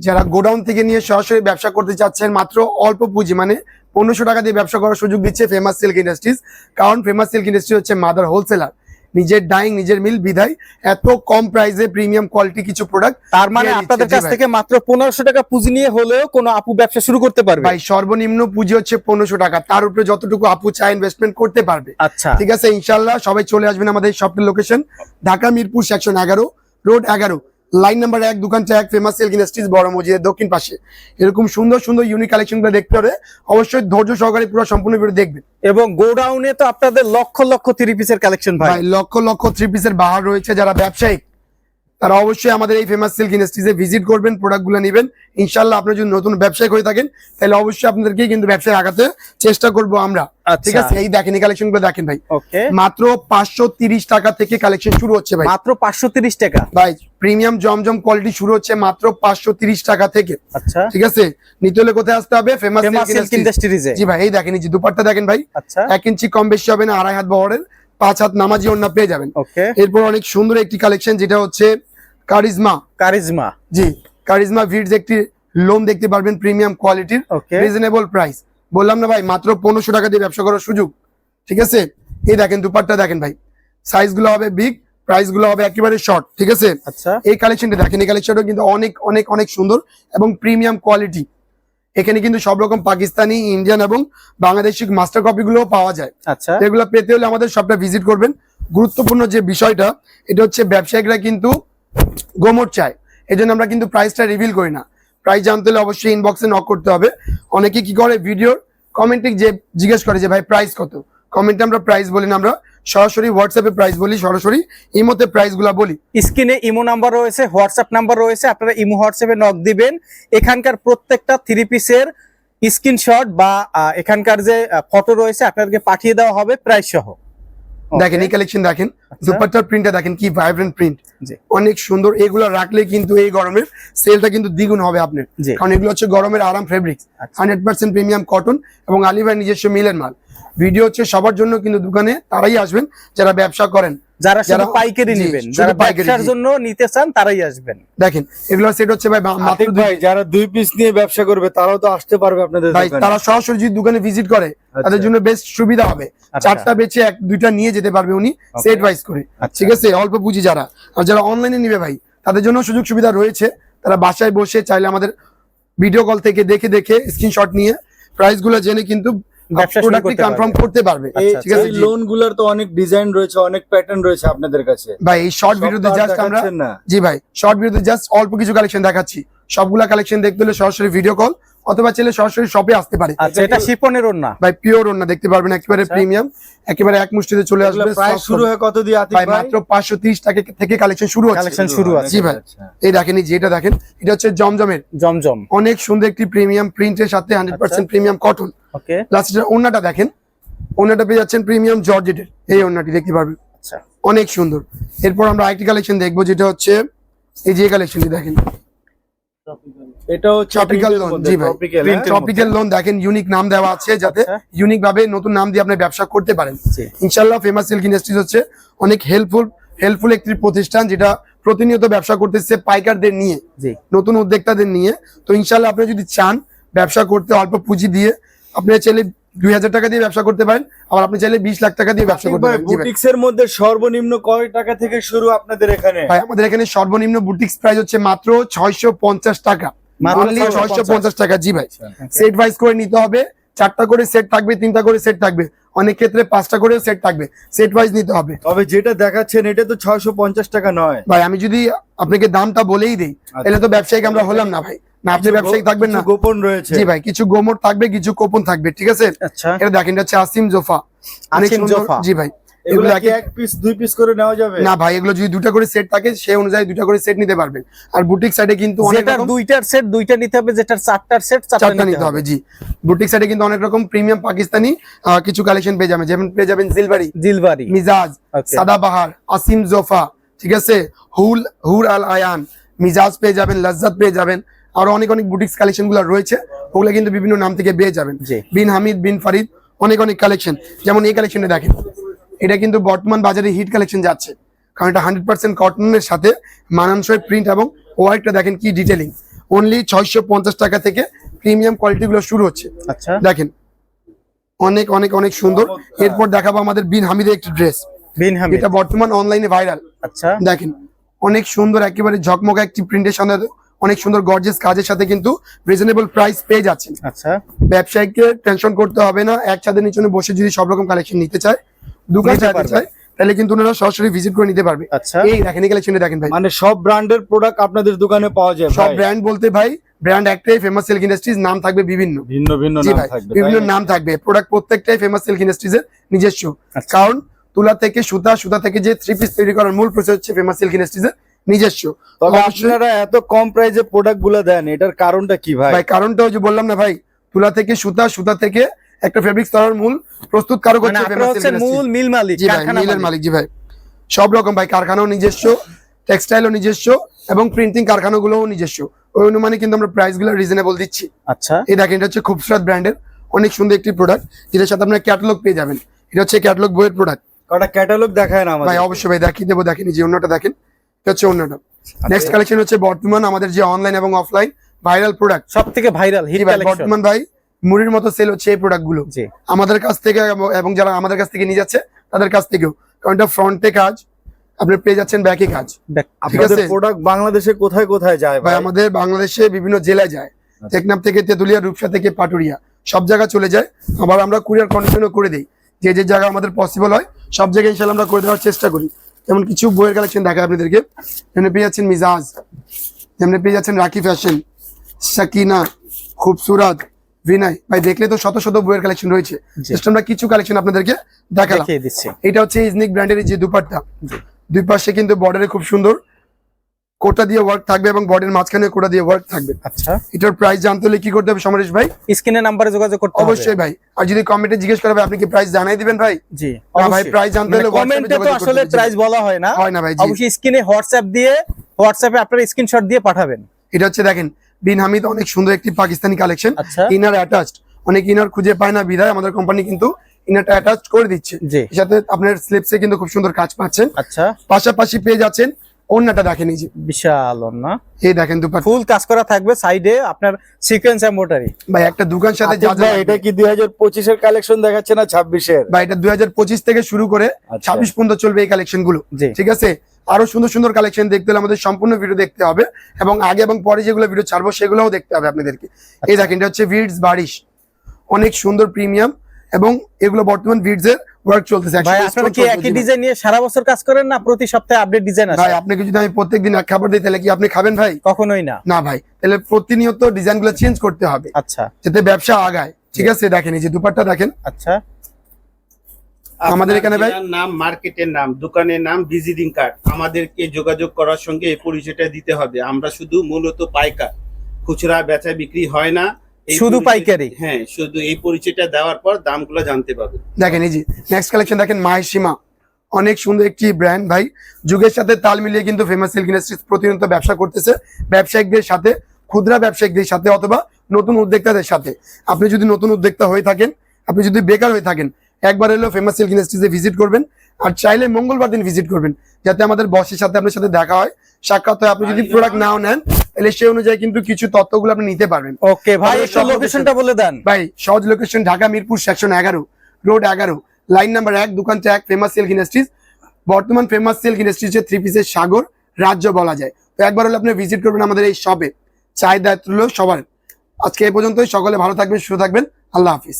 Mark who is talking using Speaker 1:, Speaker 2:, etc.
Speaker 1: যারা গোডাউন থেকে নিয়ে সরাসরি ব্যবসা করতে চাচ্ছেন মাত্র অল্প পুঁজি মানে পনেরোশো টাকা দিয়ে ব্যবসা করার সুযোগ দিচ্ছে ফেমাস সিল্ক ইন্ডাস্ট্রিজ কারণ ফেমাস সিল্ক ইন্ডাস্ট্রি হচ্ছে মাদার হোলসেলার নিজের ডাইং নিজের মিল বিধায় এত কম প্রাইসে প্রিমিয়াম কোয়ালিটি কিছু প্রোডাক্ট
Speaker 2: তার মানে আপনাদের কাছ থেকে মাত্র পনেরোশো টাকা পুঁজি নিয়ে হলেও কোনো আপু ব্যবসা শুরু করতে পারবে?
Speaker 1: ভাই সর্বনিম্ন পুঁজি হচ্ছে পনেরোশো টাকা। তার উপরে যতটুকু আপু চায় ইনভেস্টমেন্ট করতে পারবে।
Speaker 2: আচ্ছা।
Speaker 1: ঠিক আছে ইনশাল্লাহ সবাই চলে আসবেন আমাদের শপের লোকেশন ঢাকা মিরপুর সেকশন এগারো রোড এগারো। লাইন নাম্বার এক দোকানটা এক ফেমাস সিল্ক ইন্ডাস্ট্রিজ বড় মসজিদের দক্ষিণ পাশে। এরকম সুন্দর সুন্দর ইউনিক কালেকশনগুলো দেখতে হলে অবশ্যই ধৈর্য সহকারে পুরো সম্পূর্ণ ভিডিও দেখবেন।
Speaker 2: এবং গোডাউনে তো আপনাদের লক্ষ লক্ষ থ্রি পিসের কালেকশন ভাই।
Speaker 1: ভাই লক্ষ লক্ষ থ্রি পিসের বাহার রয়েছে যারা ব্যবসায়িক। তারা অবশ্যই আমাদের এই ফেমাস সিল্ক ইন্ডাস্ট্রিজে ভিজিট করবেন প্রোডাক্টগুলো নেবেন। ইনশাল্লাহ আপনি যদি নতুন ব্যবসায়িক হয়ে থাকেন তাহলে অবশ্যই আপনাদেরকে কিন্তু ব্যবসায় আগাতে চেষ্টা করব আমরা।
Speaker 2: আচ্ছা।
Speaker 1: ঠিক আছে? এই দেখেন এই কালেকশনগুলো দেখেন ভাই। মাত্র পাঁচশো তিরিশ টাকা থেকে কালেকশন শুরু হচ্ছে ভাই।
Speaker 2: মাত্র পাঁচশো টাকা?
Speaker 1: ভাই প্রিমিয়াম জমজম কোয়ালিটি শুরু হচ্ছে মাত্র পাঁচশো টাকা থেকে।
Speaker 2: আচ্ছা।
Speaker 1: ঠিক আছে? নিতে হলে কোথায় আসতে হবে? ফেমাস
Speaker 2: সিল্ক ইন্ডাস্ট্রিজে
Speaker 1: জি ভাই এই দেখেন এই যে দুপাট্টা দেখেন ভাই।
Speaker 2: আচ্ছা।
Speaker 1: এক ইঞ্চি কম বেশি হবে না আড়াই হাত বহরের। পাঁচ হাত নামাজি অন্য পেয়ে যাবেন। এরপর অনেক সুন্দর একটি কালেকশন যেটা হচ্ছে কারিজমা।
Speaker 2: কারিজমা।
Speaker 1: জি কারিজমা ভিডস একটি লোন দেখতে পারবেন প্রিমিয়াম কোয়ালিটির রিজনেবল প্রাইস বললাম না ভাই মাত্র পনেরোশো টাকা দিয়ে ব্যবসা করার সুযোগ। ঠিক আছে? এই দেখেন দুপাট্টা দেখেন ভাই। সাইজগুলো হবে বিগ প্রাইসগুলো হবে একেবারে শর্ট ঠিক আছে?
Speaker 2: আচ্ছা।
Speaker 1: এই কালেকশনটা দেখেন এই কালেকশনটা কিন্তু অনেক অনেক অনেক সুন্দর এবং প্রিমিয়াম কোয়ালিটি এখানে কিন্তু সব রকম পাকিস্তানি ইন্ডিয়ান এবং বাংলাদেশি মাস্টার কপি গুলোও পাওয়া যায়।
Speaker 2: আচ্ছা।
Speaker 1: এগুলো পেতে হলে আমাদের সবটা ভিজিট করবেন। গুরুত্বপূর্ণ যে বিষয়টা এটা হচ্ছে ব্যবসায়িকরা কিন্তু গোমর চাই। এই জন্য আমরা কিন্তু প্রাইসটা রিভিল করি না। প্রাইস জানতে হলে অবশ্যই ইনবক্সে নক করতে হবে। অনেকে কি করে? ভিডিওর কমেন্টে যে জিজ্ঞেস করে যে, ভাই প্রাইস কত? কমেন্টে আমরা প্রাইস বলি না আমরা। সরাসরি হোয়াটসঅ্যাপে প্রাইস বলি, সরাসরি এই মধ্যে প্রাইসগুলা বলি।
Speaker 2: স্ক্রিনে ইমো নাম্বার রয়েছে হোয়াটসঅ্যাপ নাম্বার রয়েছে, আপনারা ইমো হোয়াটসঅ্যাপে নক দিবেন। এখানকার প্রত্যেকটা থ্রি পিসের স্ক্রিনশট বা এখানকার যে ফটো রয়েছে, আপনাদেরকে পাঠিয়ে দেওয়া হবে প্রাইস সহ।
Speaker 1: দেখেন এই কালেকশন দেখেন দুপাট্টার প্রিন্টটা দেখেন কি ভাইব্রেন্ট প্রিন্ট অনেক সুন্দর এগুলো রাখলে কিন্তু এই গরমের সেলটা কিন্তু দ্বিগুণ হবে আপনার। কারণ এগুলো হচ্ছে গরমের আরাম ফেব্রিক্স
Speaker 2: আচ্ছা।
Speaker 1: হান্ড্রেড পার্সেন্ট প্রিমিয়াম কটন এবং আলিভার নিজস্ব মিলের মাল। ভিডিও হচ্ছে সবার জন্য কিন্তু দোকানে তারাই আসবেন যারা ব্যবসা করেন।
Speaker 2: যারা
Speaker 1: যারা-
Speaker 2: পাইকারি নেবেন যারা ব্যবসার জন্য নিতে চান তারাই আসবেন।
Speaker 1: দেখেন এগুলো সেট হচ্ছে ভাই মাত্র
Speaker 3: ভাই যারা দুই পিস নিয়ে ব্যবসা করবে তারাও তো আসতে পারবে আপনাদের
Speaker 1: ভাই তারা সরাসরি যদি দোকানে ভিজিট করে তাদের
Speaker 3: আচ্ছা।
Speaker 1: জন্য বেস্ট সুবিধা হবে।
Speaker 2: আচ্ছা।
Speaker 1: চারটা বেচে এক দুইটা নিয়ে যেতে পারবে উনি সেট ওয়াইজ করে।
Speaker 2: আচ্ছা।
Speaker 1: ঠিক আছে? অল্প পুঁজি যারা। আর যারা অনলাইনে নিবে ভাই তাদের জন্য সুযোগ সুবিধা রয়েছে। তারা বাসায় বসে চাইলে আমাদের ভিডিও কল থেকে দেখে দেখে স্ক্রিনশট নিয়ে প্রাইসগুলো জেনে কিন্তু কনফার্ম করতে পারবে। ঠিক আছে
Speaker 3: লোনগুলার তো অনেক ডিজাইন রয়েছে অনেক প্যাটার্ন রয়েছে আপনাদের কাছে।
Speaker 1: ভাই এই শর্ট
Speaker 3: ভিডিও
Speaker 1: ভিডিওতে জাস্ট আমরা
Speaker 3: না।
Speaker 1: জি ভাই শর্ট ভিডিওতে জাস্ট অল্প কিছু কালেকশন দেখাচ্ছি। সবগুলা কালেকশন দেখতে হলে সরাসরি ভিডিও কল অথবা চাইলে সরাসরি শপে আসতে পারে।
Speaker 2: আচ্ছা এটা শিপনের না
Speaker 1: ভাই পিওর ওনা দেখতে পারবেন একেবারে
Speaker 2: আচ্ছা।
Speaker 1: প্রিমিয়াম একেবারে এক মুষ্টিতে চলে আসবে
Speaker 3: প্রাইস শুরু। হয় কত দিয়ে আতিক
Speaker 1: ভাই মাত্র পাঁচশো তিরিশ টাকা থেকে কালেকশন শুরু হচ্ছে।
Speaker 2: কালেকশন শুরু আছে
Speaker 1: জি ভাই।
Speaker 3: আচ্ছা।
Speaker 1: এই দেখেন এই যে এটা দেখেন এটা হচ্ছে জমজমের।
Speaker 2: জমজম।
Speaker 1: অনেক সুন্দর একটি প্রিমিয়াম প্রিন্টের সাথে hundred percent premium cotton
Speaker 2: okay
Speaker 1: plus এটার ওন্নাটা দেখেন ওন্নাটা পেয়ে যাচ্ছেন প্রিমিয়াম জর্জেটের এই ওন্নাটি দেখতে পারবেন।
Speaker 2: আচ্ছা।
Speaker 1: অনেক সুন্দর। এরপর আমরা আরেকটি কালেকশন দেখব যেটা হচ্ছে এই যে কালেকশনটি দেখেন
Speaker 3: এটা
Speaker 1: ট্রপিক্যাল
Speaker 3: মধ্যে,
Speaker 1: জি ভাই। টপিক্যাল লোন দেখেন ইউনিক নাম দেওয়া আছে যাতে
Speaker 2: আচ্ছা।
Speaker 1: ইউনিক ভাবে নতুন নাম দিয়ে আপনি ব্যবসা করতে পারেন।
Speaker 2: ইনশাআল্লাহ
Speaker 1: ইনশাল্লাহ ফেমাস সিল্ক ইন্ডাস্ট্রিজ হচ্ছে অনেক হেল্পফুল হেল্পফুল একটি প্রতিষ্ঠান যেটা প্রতিনিয়ত ব্যবসা করতেছে পাইকারদের নিয়ে নতুন উদ্যোক্তাদের নিয়ে। তো ইনশাল্লাহ আপনি যদি চান ব্যবসা করতে অল্প পুঁজি দিয়ে আপনি চাইলে দুই হাজার টাকা দিয়ে ব্যবসা করতে পারেন আবার আপনি চাইলে বিশ লাখ টাকা দিয়ে ব্যবসা করতে পারেন
Speaker 3: বুটিক্স এর মধ্যে সর্বনিম্ন কয় টাকা থেকে শুরু আপনাদের এখানে?
Speaker 1: ভাই আমাদের এখানে সর্বনিম্ন বুটিক্স প্রাইস হচ্ছে মাত্র ছয়শো পঞ্চাশ টাকা। ছয়শো পঞ্চাশ। টাকা জি ভাই। সেট ওয়াইজ করে নিতে হবে চারটা করে সেট থাকবে তিনটা করে সেট থাকবে। অনেক ক্ষেত্রে পাঁচটা করে সেট থাকবে। সেট ওয়াইজ নিতে হবে।
Speaker 3: তবে যেটা দেখাচ্ছেন এটা তো ছয়শো পঞ্চাশ টাকা নয়।
Speaker 1: ভাই আমি যদি আপনাকে দামটা বলেই দিই তাহলে তো ব্যবসায়িক আমরা হলাম না ভাই। না আপনি
Speaker 3: গো-
Speaker 1: থাকবেন না।
Speaker 3: গোপন রয়েছে।
Speaker 1: জি ভাই কিছু গোমর থাকবে কিছু কোপন থাকবে ঠিক আছে?
Speaker 2: আচ্ছা।
Speaker 1: এটা দেখেন এটা হচ্ছে আসিম জোফা।
Speaker 2: আসিম জোফা।
Speaker 1: জি ভাই
Speaker 3: এগুলো
Speaker 1: এগুলো
Speaker 3: এক পিস দুই পিস করে নেওয়া যাবে?
Speaker 1: না ভাই এগুলো যদি দুটা করে সেট থাকে সেই অনুযায়ী দুটা করে সেট নিতে পারবেন। আর বুটিক সাইডে কিন্তু অনেক
Speaker 2: দুইটার সেট দুইটা নিতে হবে যেটার চারটার সেট
Speaker 1: চারটা নিতে হবে। জি। বুটিক সাইডে কিন্তু অনেক রকম প্রিমিয়াম পাকিস্তানি কিছু কালেকশন পেয়ে যাবেন। যেমন পেয়ে যাবেন সিলভারি
Speaker 2: জিলবারি
Speaker 1: মিজাজ সাদাবাহার আসিম জোফা ঠিক আছে? হুল হুর আল আয়ান। মিজাজ পেয়ে যাবেন লজ্জাত পেয়ে যাবেন। আরও অনেক অনেক বুটিক্স কালেকশনগুলো রয়েছে ওগুলো কিন্তু বিভিন্ন নাম থেকে পেয়ে যাবেন। বিন হামিদ বিন ফারিদ অনেক অনেক কালেকশন যেমন এই কালেকশনটা দেখেন এটা কিন্তু বর্তমান বাজারে হিট কালেকশন যাচ্ছে। কারণ এটা হান্ড্রেড পার্সেন্ট কটনের সাথে মানানসই প্রিন্ট এবং ওয়াইটটা দেখেন কি ডিটেলিং অনলি ছয়শো পঞ্চাশ টাকা থেকে প্রিমিয়াম কোয়ালিটি গুলো শুরু হচ্ছে।
Speaker 2: আচ্ছা।
Speaker 1: দেখেন অনেক অনেক অনেক সুন্দর। এরপর দেখাবো আমাদের বিন হামিদের একটি ড্রেস
Speaker 2: বিন হামিদ।
Speaker 1: এটা বর্তমান অনলাইনে ভাইরাল
Speaker 2: আচ্ছা।
Speaker 1: দেখেন অনেক সুন্দর একেবারে ঝকমকা একটি প্রিন্টের সাথে অনেক সুন্দর গর্জেস কাজের সাথে কিন্তু রিজনেবল প্রাইস পেয়ে যাচ্ছেন।
Speaker 2: আচ্ছা।
Speaker 1: ব্যবসায়ীকে টেনশন করতে হবে না এক ছাদের নিচনে বসে যদি সব রকম কালেকশন নিতে চায় দোকান চাইতে চায় তাহলে কিন্তু ওনারা সরাসরি ভিজিট করে নিতে পারবে।
Speaker 2: আচ্ছা।
Speaker 1: এই দেখেন এই কালেকশনে দেখেন ভাই।
Speaker 3: মানে সব ব্র্যান্ডের প্রোডাক্ট আপনাদের দোকানে পাওয়া যায়
Speaker 1: সব ব্র্যান্ড বলতে ভাই ব্র্যান্ড একটাই ফেমাস সিল্ক ইন্ডাস্ট্রিজ নাম থাকবে বিভিন্ন।
Speaker 3: ভিন্ন ভিন্ন নাম
Speaker 1: ভাই
Speaker 3: থাকবে
Speaker 1: বিভিন্ন নাম থাকবে। প্রোডাক্ট প্রত্যেকটাই ফেমাস সিল্ক নিজস্ব।
Speaker 2: আচ্ছা।
Speaker 1: কারণ তুলা থেকে সুতা সুতা থেকে যে থ্রি পিস তৈরি করার মূল প্রসেস হচ্ছে ফেমাস সিল্ক ইন্ডাস্ট্রিজ এর নিজস্ব।
Speaker 3: তবে আপনারা এত কম প্রাইসে প্রোডাক্টগুলো দেন এটার কারণটা কি ভাই?
Speaker 1: ভাই কারণটা যে বললাম না ভাই তুলা থেকে সুতা সুতা থেকে একটা ফেব্রিক তৈরির মূল প্রস্তুত কারক
Speaker 2: মানে
Speaker 1: হচ্ছে
Speaker 2: হচ্ছে মূল মিল মালিক
Speaker 1: মিলের
Speaker 2: মালিক।
Speaker 1: জি ভাই। সব রকম ভাই কারখানাও নিজস্ব টেক্সটাইলও নিজস্ব এবং প্রিন্টিং কারখানাগুলোও নিজস্ব। ওই অনুমানে কিন্তু আমরা প্রাইসগুলো রিজনেবল দিচ্ছি।
Speaker 2: আচ্ছা।
Speaker 1: এই দেখেন এটা হচ্ছে খুবসুরত ব্র্যান্ডের অনেক সুন্দর একটি প্রোডাক্ট যেটার সাথে আপনার ক্যাটালগ পেয়ে যাবেন। এটা হচ্ছে ক্যাটালগ বইয়ের প্রোডাক্ট
Speaker 3: কটা ক্যাটালগ দেখায় না
Speaker 1: ভাই অবশ্যই ভাই দেখিয়ে দেবো দেখেন যে অন্যটা দেখেন। হচ্ছে অন্যটা। নেক্সট কালেকশন হচ্ছে বর্তমান আমাদের যে অনলাইন এবং অফলাইন ভাইরাল প্রোডাক্ট
Speaker 2: সব থেকে ভাইরাল
Speaker 1: বর্তমান ভাই মুড়ির মতো সেল হচ্ছে এই
Speaker 2: প্রোডাক্টগুলো।
Speaker 1: আমাদের কাছ থেকে এবং- যারা আমাদের কাছ থেকে নিয়ে যাচ্ছে তাদের কাছ থেকেও। কারণ এটা ফ্রন্টে কাজ আপনি পেয়ে যাচ্ছেন ব্যাকে কাজ। ঠিক আছে।
Speaker 3: প্রোডাক্ট বাংলাদেশে কোথায় কোথায় যায়
Speaker 1: ভাই
Speaker 3: ভাই?
Speaker 1: আমাদের বাংলাদেশে বিভিন্ন জেলায় যায়।
Speaker 3: আচ্ছা।
Speaker 1: টেকনাফ থেকে তেতুলিয়া রূপসা থেকে পাটুরিয়া। সব জায়গা চলে যায়। আবার আমরা কুরিয়ার কন্ডিশনও করে দিই। যে যে জায়গা আমাদের পসিবল হয় সব জায়গায় ইনশাল্লাহ আমরা করে দেওয়ার চেষ্টা করি। যেমন কিছু বইয়ের কালেকশন দেখায় আপনাদেরকে। এমনি পেয়ে যাচ্ছেন মিজাজ এমনি পেয়ে যাচ্ছেন রাখি ফ্যাশন সাকিনা খুবসুরাত বিনয় ভাই দেখলে তো শত শত বইয়ের কালেকশন রয়েছে। জাস্ট আমরা কিছু কালেকশন আপনাদেরকে দেখালাম। এটা হচ্ছে ইজনিক ব্র্যান্ডের যে দুপাট্টা। দুই পাশে কিন্তু বর্ডারে খুব সুন্দর কোটা দিয়ে ওয়ার্ক থাকবে এবং বর্ডের মাঝখানে কোটা দিয়ে ওয়ার্ক থাকবে।
Speaker 2: আচ্ছা।
Speaker 1: এটার প্রাইস জানতে হলে কি করতে হবে সমরেশ ভাই?
Speaker 2: স্ক্রিনের নাম্বারে যোগাযোগ করতে হবে।
Speaker 1: অবশ্যই ভাই। আর যদি কমেন্টে জিজ্ঞেস করা আপনি কি প্রাইস জানাই দিবেন ভাই?
Speaker 2: জি
Speaker 1: না ভাই প্রাইস জানতে হলে
Speaker 2: কমেন্টে তো আসলে প্রাইস বলা হয় না।
Speaker 1: হয় না ভাই জি।
Speaker 2: অবশ্যই স্ক্রিনে হোয়াটসঅ্যাপ দিয়ে হোয়াটসঅ্যাপে আপনারা স্ক্রিনশট দিয়ে পাঠাবেন।
Speaker 1: এটা হচ্ছে দেখেন বিন হামিদ অনেক সুন্দর একটি পাকিস্তানি কালেকশন ইনার অ্যাটাচড অনেক ইনার খুঁজে পায় না বিধায় আমাদের কোম্পানি কিন্তু ইনারটা অ্যাটাচ করে দিচ্ছে। সাথে আপনার স্লিপসে কিন্তু খুব সুন্দর কাজ পাচ্ছেন।
Speaker 2: আচ্ছা।
Speaker 1: পাশাপাশি পেয়ে যাচ্ছেন অন্যটা দেখেন এই যে।
Speaker 2: বিশাল না
Speaker 1: এই দেখেন দুপাট
Speaker 2: ফুল কাজ করা থাকবে সাইডে আপনার সিকোয়েন্স এমব্রয়ডারি
Speaker 1: ভাই একটা দোকান সাথে যা যা
Speaker 3: এটা কি দুই হাজার পঁচিশের কালেকশন দেখাচ্ছে না ছাব্বিশের?
Speaker 1: বা এটা দুই হাজার পঁচিশ থেকে শুরু করে
Speaker 3: আচ্ছা।
Speaker 1: ছাব্বিশ পর্যন্ত চলবে এই
Speaker 2: কালেকশনগুলো
Speaker 1: ঠিক আছে? আরও সুন্দর সুন্দর কালেকশন দেখতে হলে আমাদের সম্পূর্ণ ভিডিও দেখতে হবে এবং আগে এবং পরে যেগুলো ভিডিও ছাড়বো সেগুলোও দেখতে হবে আপনাদেরকে। এই দেখেন এটা হচ্ছে ভিডস বারিশ অনেক সুন্দর প্রিমিয়াম এবং এগুলো বর্তমান ভিডস এর ওয়ার্ক চলতেছে।
Speaker 2: ভাই আপনারা কি একই ডিজাইন নিয়ে সারা বছর কাজ করেন না প্রতি সপ্তাহে আপডেট ডিজাইন আসে?
Speaker 1: ভাই আপনাকে যদি আমি প্রত্যেকদিন এক খাবার দিই তাহলে কি আপনি খাবেন ভাই?
Speaker 2: কখনোই না।
Speaker 1: না ভাই তাহলে প্রতিনিয়ত ডিজাইনগুলো চেঞ্জ করতে হবে।
Speaker 2: আচ্ছা।
Speaker 1: যাতে ব্যবসা আগায়। ঠিক আছে দেখেন এই যে দুপাট্টা দেখেন।
Speaker 2: আচ্ছা।
Speaker 1: আমাদের এখানে ভাই-
Speaker 4: নাম মার্কেটের নাম দোকানের নাম ভিজিটিং কার্ড আমাদেরকে যোগাযোগ করার সঙ্গে এই পরিচয়টা দিতে হবে। আমরা শুধু মূলত পাইকার। খুচরা বেচা বিক্রি হয় না।
Speaker 2: শুধু পাইকারি?
Speaker 4: হ্যাঁ শুধু এই পরিচয়টা দেওয়ার পর দামগুলো জানতে পারবে।
Speaker 1: দেখেন এই যে নেক্সট কালেকশন দেখেন মাহেশিমা। অনেক সুন্দর একটি ব্র্যান্ড ভাই। যুগের সাথে তাল মিলিয়ে কিন্তু ফেমাস সিল্ক ইন্ডাস্ট্রিজ প্রতিনিয়ত ব্যবসা করতেছে। ব্যবসায়িকদের সাথে ক্ষুদ্রা ব্যবসায়িকদের সাথে অথবা নতুন উদ্যোক্তাদের সাথে। আপনি যদি নতুন উদ্যোক্তা হয়ে থাকেন আপনি যদি বেকার হয়ে থাকেন একবার এলেও ফেমাস সিল্ক ইন্ডাস্ট্রিজে ভিজিট করবেন। আর চাইলে মঙ্গলবার দিন ভিজিট করবেন যাতে আমাদের বসের সাথে আপনার সাথে দেখা হয়। সাক্ষাৎ হয় আপনি যদি প্রোডাক্ট নাও নেন তাহলে সেই অনুযায়ী কিন্তু কিছু তথ্যগুলো আপনি নিতে পারবেন।
Speaker 2: ওকে ভাই একটু লোকেশনটা বলে দেন।
Speaker 1: ভাই সহজ লোকেশন ঢাকা মিরপুর সেকশন এগারো রোড এগারো লাইন নাম্বার এক দোকানটা এক ফেমাস সিল্ক ইন্ডাস্ট্রিজ বর্তমান ফেমাস সিল্ক ইন্ডাস্ট্রিজের থ্রি পিসের সাগর রাজ্য বলা যায়। তো একবার হলে আপনি ভিজিট করবেন আমাদের এই শপে চাহিদা তুলো সবার। আজকে এই পর্যন্তই সকলে ভালো থাকবেন সুস্থ থাকবেন। আল্লাহ হাফিজ।